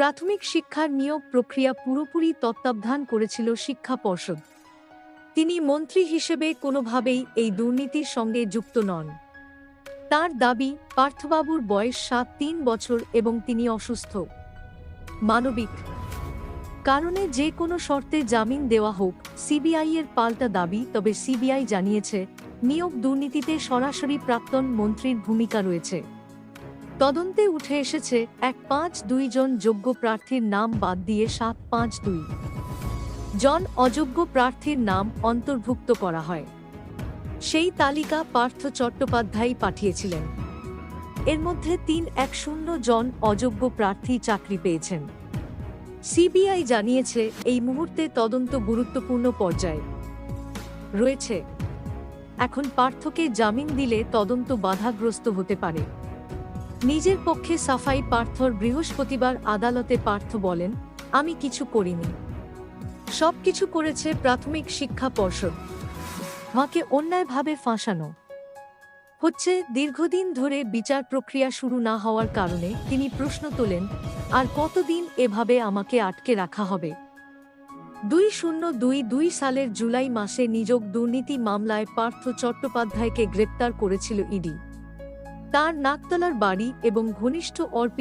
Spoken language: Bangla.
প্রাথমিক শিক্ষার নিয়োগ প্রক্রিয়া পুরোপুরি তত্ত্বাবধান করেছিল শিক্ষা পর্ষদ। তিনি মন্ত্রী হিসেবে কোনোভাবেই এই দুর্নীতির সঙ্গে যুক্ত নন। তার দাবি, পার্থবাবুর বয়স সাত তিন বছর এবং তিনি অসুস্থ। মানবিক কারণে যে কোনো শর্তে জামিন দেওয়া হোক, সিবিআই এর পাল্টা দাবি, তবে সিবিআই জানিয়েছে, নিয়োগ দুর্নীতিতে সরাসরি প্রাক্তন মন্ত্রীর ভূমিকা রয়েছে। তদন্তে উঠে এসেছে এক পাঁচ দুই জন যোগ্য প্রার্থীর নাম বাদ দিয়ে সাত পাঁচ দুই। জন অযোগ্য প্রার্থীর নাম অন্তর্ভুক্ত করা হয়। সেই তালিকা পার্থ চট্টোপাধ্যায় পাঠিয়েছিলেন। এর মধ্যে তিন এক শূন্য জন অযোগ্য প্রার্থী চাকরি পেয়েছেন। সিবিআই জানিয়েছে, এই মুহূর্তে তদন্ত গুরুত্বপূর্ণ পর্যায়ে। রয়েছে। এখন পার্থকে জামিন দিলে তদন্ত বাধাগ্রস্ত হতে পারে। নিজের পক্ষে সাফাই পার্থর বৃহস্পতিবার আদালতে পার্থ বলেন, আমি কিছু করিনি। সব কিছু করেছে প্রাথমিক শিক্ষা পর্ষদ। মাকে অন্যায়ভাবে ফাঁসানো। হচ্ছে দীর্ঘদিন ধরে বিচার প্রক্রিয়া শুরু না হওয়ার কারণে তিনি প্রশ্ন তোলেন, আর কতদিন এভাবে আমাকে আটকে রাখা হবে? দুই শূন্য দুই দুই সালের জুলাই মাসে নিযোগ দুর্নীতি মামলায় পার্থ চট্টোপাধ্যায়কে গ্রেপ্তার করেছিল ইডি। তার নাকতলার বাড়ি এবং ঘনিষ্ঠ অর্পিত